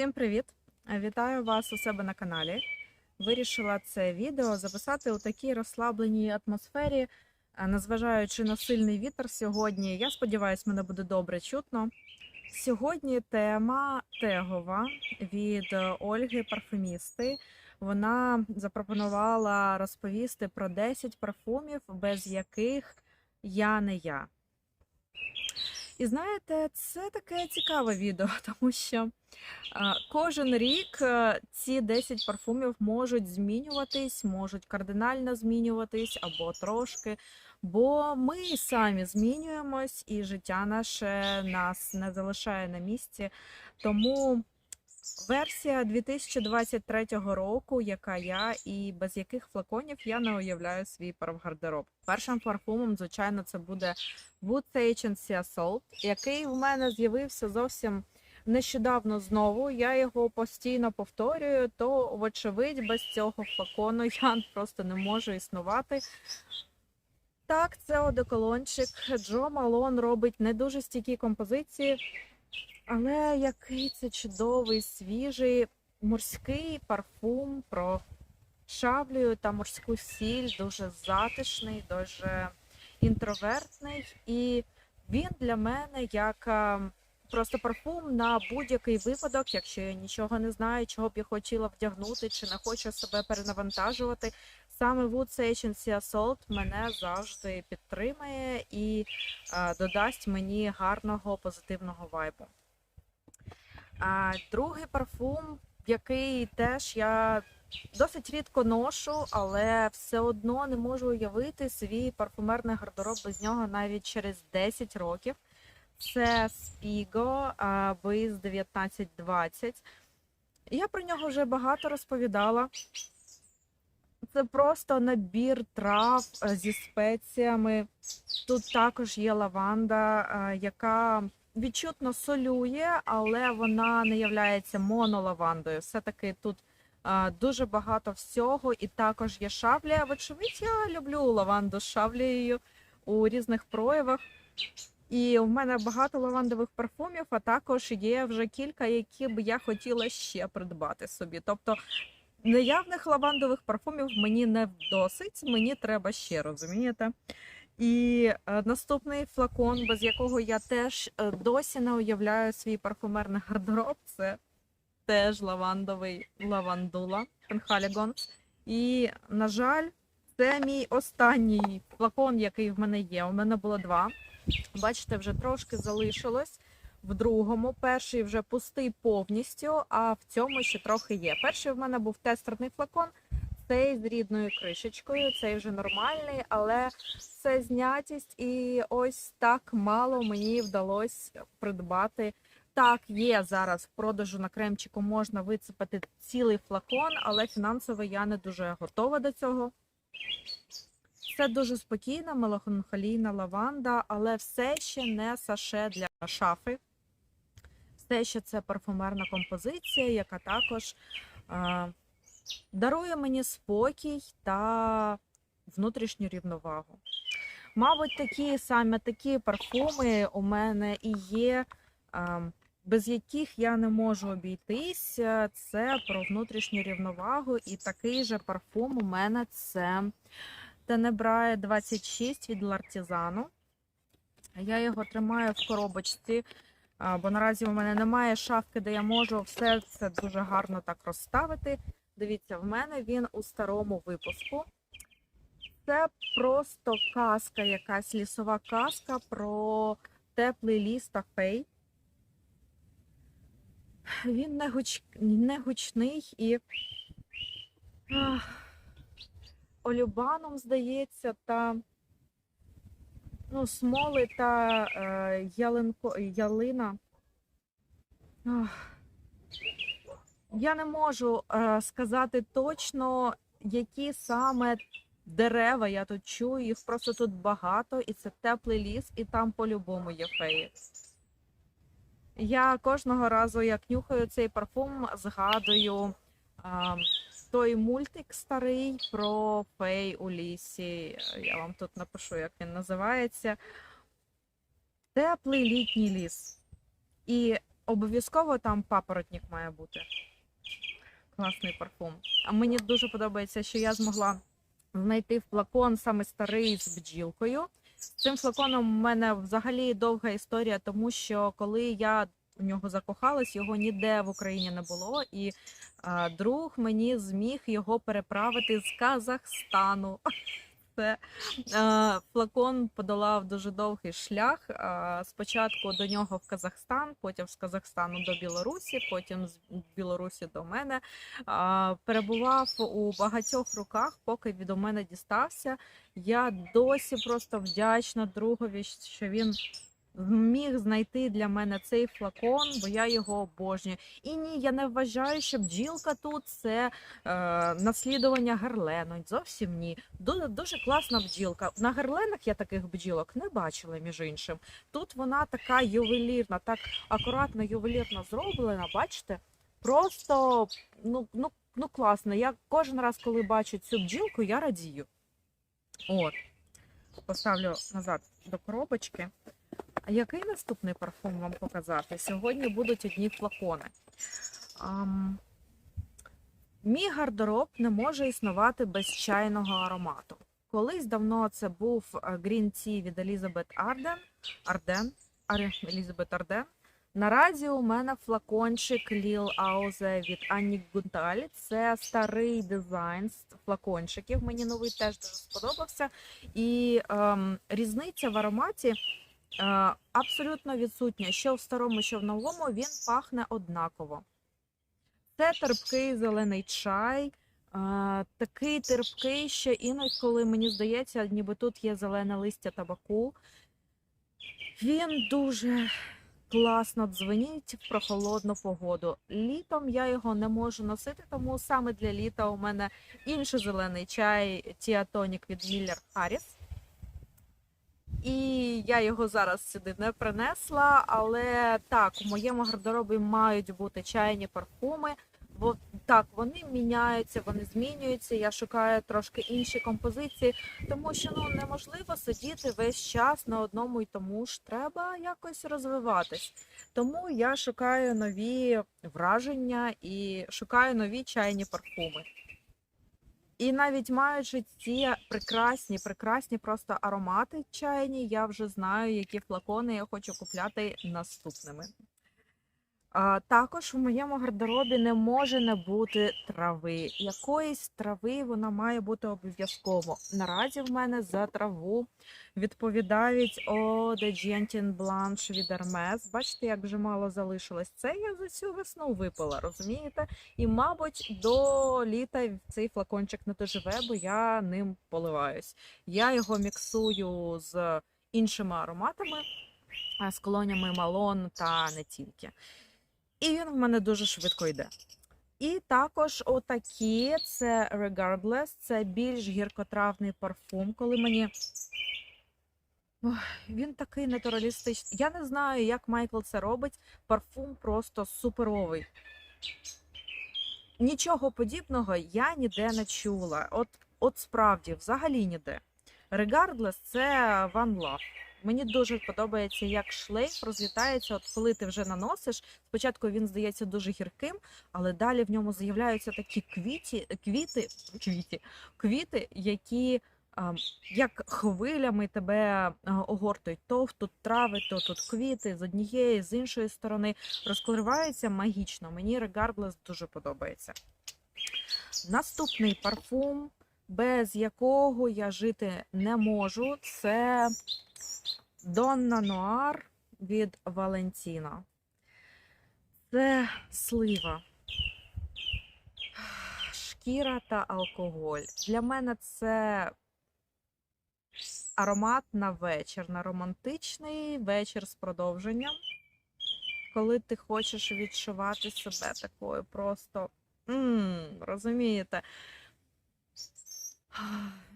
Всім привіт! Вітаю вас у себе на каналі. Вирішила це відео записати у такій розслабленій атмосфері, е, незважаючи на сильний вітер сьогодні. Я сподіваюся, мене буде добре чутно. Сьогодні тема тегова від е, Ольги парфумісти. Вона запропонувала розповісти про 10 парфумів, без яких я не я. І знаєте, це таке цікаве відео, тому що кожен рік ці 10 парфумів можуть змінюватись, можуть кардинально змінюватись або трошки. Бо ми самі змінюємось, і життя наше нас не залишає на місці. Тому версія 2023 року, яка я, і без яких флаконів я не уявляю свій парфгардероб. Першим парфумом, звичайно, це буде Wood Sea Salt, який в мене з'явився зовсім нещодавно знову. Я його постійно повторюю, то, вочевидь, без цього флакону я просто не можу існувати. Так, це одеколончик. Джо Малон робить не дуже стійкі композиції, але який це чудовий, свіжий морський парфум про шаблею та морську сіль, дуже затишний, дуже інтровертний. І він для мене як просто парфум на будь-який випадок, якщо я нічого не знаю, чого б я хотіла вдягнути, чи не хочу себе перенавантажувати. Саме Wood Sea Salt мене завжди підтримає і а, додасть мені гарного позитивного вайбу. А другий парфум, який теж я досить рідко ношу, але все одно не можу уявити свій парфумерний гардероб без нього навіть через 10 років. Це Spigo Biz 1920. Я про нього вже багато розповідала. Це просто набір трав е, зі спеціями. Тут також є лаванда, е, яка відчутно солює, але вона не являється монолавандою. Все-таки тут е, дуже багато всього, і також є шаблія. Вочевидь, я люблю лаванду з шаблею у різних проявах. І в мене багато лавандових парфумів, а також є вже кілька, які б я хотіла ще придбати собі. Тобто наявних лавандових парфумів мені не досить, мені треба ще, розумієте? І е, наступний флакон, без якого я теж е, досі не уявляю свій парфумерний гардероб, це теж лавандовий лавандула Пенхалігон. І, на жаль, це мій останній флакон, який в мене є. У мене було два. Бачите, вже трошки залишилось в другому. Перший вже пустий повністю, а в цьому ще трохи є. Перший в мене був тестерний флакон, цей з рідною кришечкою, цей вже нормальний, але це знятість, і ось так мало мені вдалося придбати. Так, є зараз в продажу на кремчику можна вицепити цілий флакон, але фінансово я не дуже готова до цього. Це дуже спокійна, меланхолійна лаванда, але все ще не саше для шафи. Все ще це парфумерна композиція, яка також е, дарує мені спокій та внутрішню рівновагу. Мабуть, такі саме такі парфуми у мене і є, е, без яких я не можу обійтись. Це про внутрішню рівновагу, і такий же парфум у мене це. Тенебрає 26 від Лартізану. Я його тримаю в коробочці, бо наразі у мене немає шафки, де я можу все це дуже гарно так розставити. Дивіться, в мене він у старому випуску. Це просто казка, якась лісова казка про теплий ліс та фей. Він не, гуч... не гучний і. Ах олюбаном, здається, та ну, смоли та е, ялинко, ялина. Ах. Я не можу е, сказати точно, які саме дерева я тут чую. Їх просто тут багато, і це теплий ліс, і там по-любому є феї. Я кожного разу, як нюхаю цей парфум, згадую. Е, той мультик старий про фей у лісі. Я вам тут напишу, як він називається. Теплий літній ліс. І Обов'язково там папоротник має бути. Класний парфум. А мені дуже подобається, що я змогла знайти флакон саме старий з бджілкою. Цим флаконом у мене взагалі довга історія, тому що коли я у нього закохалась, його ніде в Україні не було, і а, друг мені зміг його переправити з Казахстану. Це е, флакон подолав дуже довгий шлях. Е, спочатку до нього в Казахстан, потім з Казахстану до Білорусі, потім з Білорусі до мене. Е, перебував у багатьох руках, поки від мене дістався. Я досі просто вдячна другові, що він зміг знайти для мене цей флакон, бо я його обожнюю. І ні, я не вважаю, що бджілка тут це е, наслідування герлену. Зовсім ні. Дуже, класна бджілка. На герленах я таких бджілок не бачила, між іншим. Тут вона така ювелірна, так акуратно ювелірно зроблена. Бачите? Просто ну, ну, ну класно. Я кожен раз, коли бачу цю бджілку, я радію. От. Поставлю назад до коробочки. Який наступний парфум вам показати? Сьогодні будуть одні флакони. Ам, Мій гардероб не може існувати без чайного аромату. Колись давно це був е, Green Tea від Елізабет Арден. Арден. Ар- Елізабет Арден. Наразі у мене флакончик Ліл Аузе від Анні Гунталь. Це старий дизайн флакончиків. Мені новий теж дуже сподобався. І ем, різниця в ароматі абсолютно відсутня. Що в старому, що в новому, він пахне однаково. Це терпкий зелений чай. Такий терпкий, що інколи мені здається, ніби тут є зелене листя табаку. Він дуже класно дзвенить в прохолодну погоду. Літом я його не можу носити, тому саме для літа у мене інший зелений чай Тіатонік від Міллер Харріс. І я його зараз сюди не принесла, але так, у моєму гардеробі мають бути чайні парфуми. Бо так, вони міняються, вони змінюються. Я шукаю трошки інші композиції, тому що ну неможливо сидіти весь час на одному і тому ж треба якось розвиватись. Тому я шукаю нові враження і шукаю нові чайні парфуми. І навіть маючи ці прекрасні, прекрасні просто аромати чайні, я вже знаю, які флакони я хочу купляти наступними. Також в моєму гардеробі не може не бути трави. Якоїсь трави вона має бути обов'язково. Наразі в мене за траву відповідають О Джентін Бланш від Hermes. Бачите, як вже мало залишилось. Це я за цю весну випила, розумієте? І, мабуть, до літа цей флакончик не доживе, бо я ним поливаюсь. Я його міксую з іншими ароматами, з колоніями Малон та не тільки. І він в мене дуже швидко йде. І також отакі це Regardless, це більш гіркотравний парфум, коли мені. Ой, він такий натуралістичний. Я не знаю, як Майкл це робить. Парфум просто суперовий. Нічого подібного я ніде не чула. От, от справді, взагалі ніде. Regardless це One Love. Мені дуже подобається, як шлейф розлітається. От коли ти вже наносиш, спочатку він здається дуже гірким, але далі в ньому з'являються такі квіті, квіти, квіті, квіти, які як хвилями тебе огортують. То тут трави, то тут квіти з однієї, з іншої сторони. Розкривається магічно. Мені Regardless дуже подобається. Наступний парфум, без якого я жити не можу, це Донна Нуар від Валентіна. Це слива, шкіра та алкоголь. Для мене це аромат на вечір, на романтичний вечір з продовженням. Коли ти хочеш відчувати себе такою просто, м розумієте?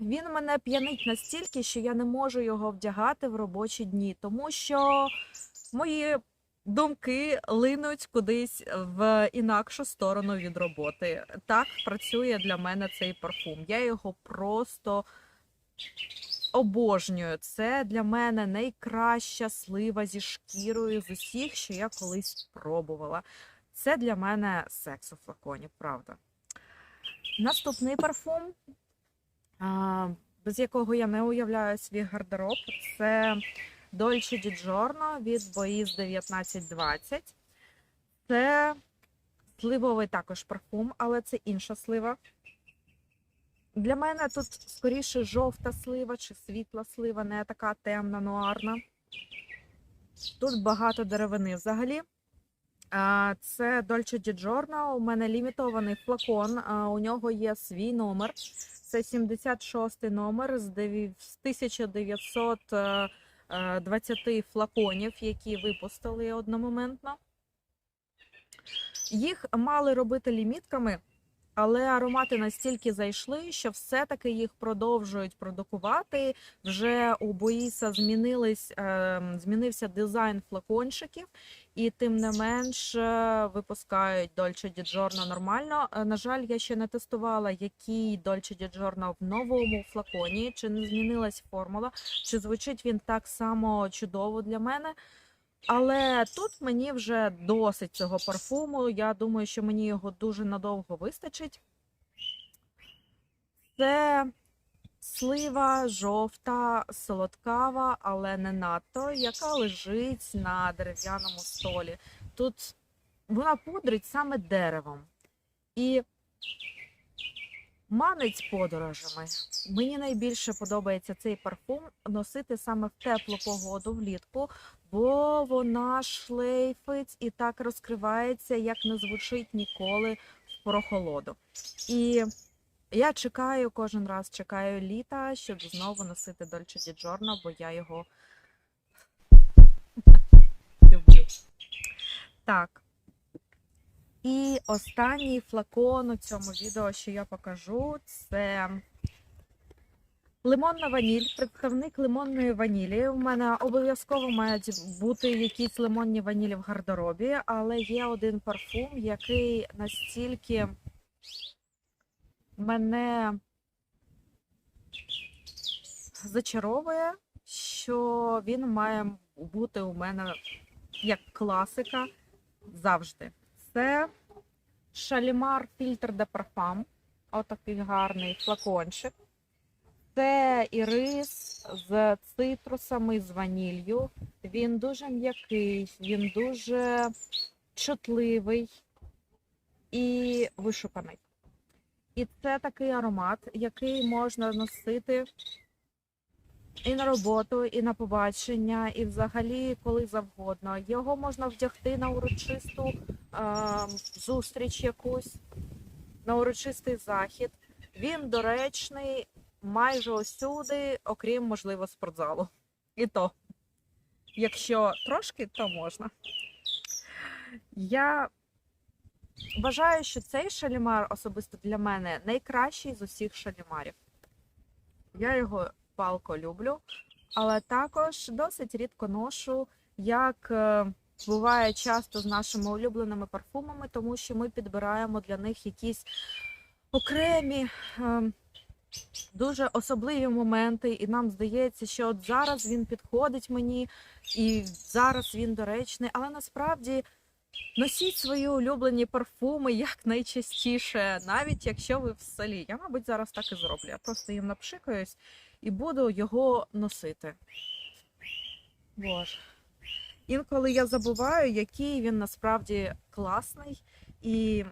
Він мене п'янить настільки, що я не можу його вдягати в робочі дні, тому що мої думки линуть кудись в інакшу сторону від роботи. Так працює для мене цей парфум. Я його просто обожнюю. Це для мене найкраща слива зі шкірою з усіх, що я колись пробувала. Це для мене секс у флаконі, правда. Наступний парфум, без якого я не уявляю свій гардероб, це Dolce Di Giorno від Bois 1920. Це сливовий також парфум, але це інша слива. Для мене тут скоріше жовта слива чи світла слива, не така темна, нуарна. Тут багато деревини взагалі. Це Dolce Di Giorno, У мене лімітований флакон. У нього є свій номер. Це 76 номер з 1920 флаконів, які випустили одномоментно. Їх мали робити лімітками, але аромати настільки зайшли, що все-таки їх продовжують продукувати. Вже у Боїса змінились, е, змінився дизайн флакончиків, і тим не менш е, випускають Dolce Giorno нормально. Е, На жаль, я ще не тестувала, який Dolce Giorno в новому флаконі, чи не змінилась формула, чи звучить він так само чудово для мене. Але тут мені вже досить цього парфуму. Я думаю, що мені його дуже надовго вистачить. Це слива жовта, солодкава, але не надто, яка лежить на дерев'яному столі. Тут вона пудрить саме деревом. І манить подорожами. Мені найбільше подобається цей парфум носити саме в теплу погоду влітку, бо вона шлейфить і так розкривається, як не звучить ніколи в прохолоду. І я чекаю кожен раз, чекаю літа, щоб знову носити Di Giorno, бо я його люблю. Так. І останній флакон у цьому відео, що я покажу, це лимонна ваніль, представник лимонної ванілі. У мене обов'язково мають бути якісь лимонні ванілі в гардеробі, але є один парфум, який настільки мене зачаровує, що він має бути у мене як класика завжди. Це Шалімар фільтр де парфам. Отакий гарний флакончик. Це ірис з цитрусами, з ваніллю. Він дуже м'який, він дуже чутливий і вишуканий. І це такий аромат, який можна носити і на роботу, і на побачення, і взагалі коли завгодно. Його можна вдягти на урочисту е, зустріч якусь, на урочистий захід. Він доречний майже усюди, окрім, можливо, спортзалу. І то, якщо трошки, то можна. Я вважаю, що цей шалімар особисто для мене найкращий з усіх шалімарів. Я його палко люблю, але також досить рідко ношу, як е, буває часто з нашими улюбленими парфумами, тому що ми підбираємо для них якісь окремі. е, Дуже особливі моменти, і нам здається, що от зараз він підходить мені, і зараз він доречний. Але насправді носіть свої улюблені парфуми як найчастіше, навіть якщо ви в селі. Я, мабуть, зараз так і зроблю. Я просто їм напшикаюсь і буду його носити. Боже. Інколи я забуваю, який він насправді класний і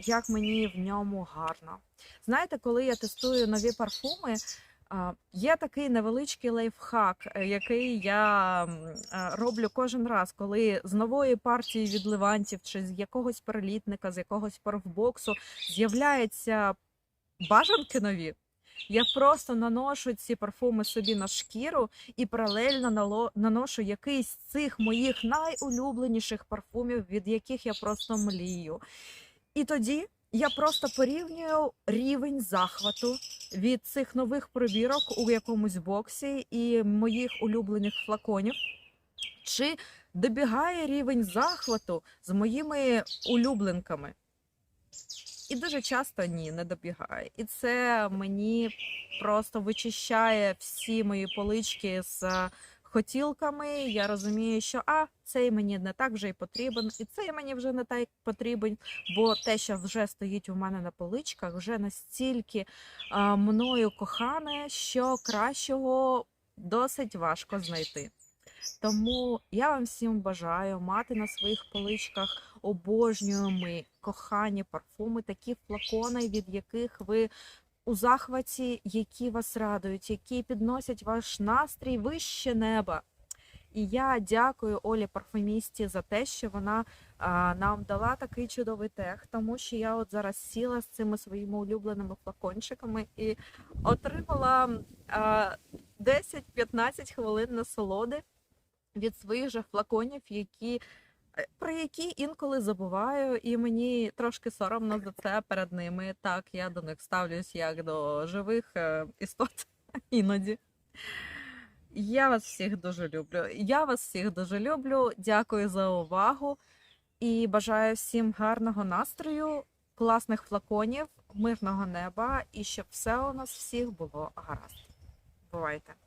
як мені в ньому гарно. Знаєте, коли я тестую нові парфуми, є такий невеличкий лайфхак, е, який я е, роблю кожен раз, коли з нової партії від левантів чи з якогось перелітника, з якогось парфбоксу з'являються бажанки нові. Я просто наношу ці парфуми собі на шкіру і паралельно наношу якийсь з цих моїх найулюбленіших парфумів, від яких я просто млію. І тоді я просто порівнюю рівень захвату від цих нових пробірок у якомусь боксі і моїх улюблених флаконів. Чи добігає рівень захвату з моїми улюбленками? І дуже часто ні, не добігає. І це мені просто вичищає всі мої полички з хотілками. Я розумію, що а цей мені не так вже й потрібен, і цей мені вже не так потрібен. Бо те, що вже стоїть у мене на поличках, вже настільки а, мною кохане, що кращого досить важко знайти. Тому я вам всім бажаю мати на своїх поличках обожнюю ми кохані парфуми, такі флакони, від яких ви у захваті, які вас радують, які підносять ваш настрій вище неба. І я дякую Олі парфумісті за те, що вона а, нам дала такий чудовий тех, тому що я от зараз сіла з цими своїми улюбленими флакончиками і отримала а, 10-15 хвилин насолоди від своїх же флаконів, які, про які інколи забуваю, і мені трошки соромно за це перед ними. Так, я до них ставлюсь як до живих е, істот іноді. Я вас всіх дуже люблю. Я вас всіх дуже люблю. Дякую за увагу і бажаю всім гарного настрою, класних флаконів, мирного неба і щоб все у нас всіх було гаразд. Бувайте!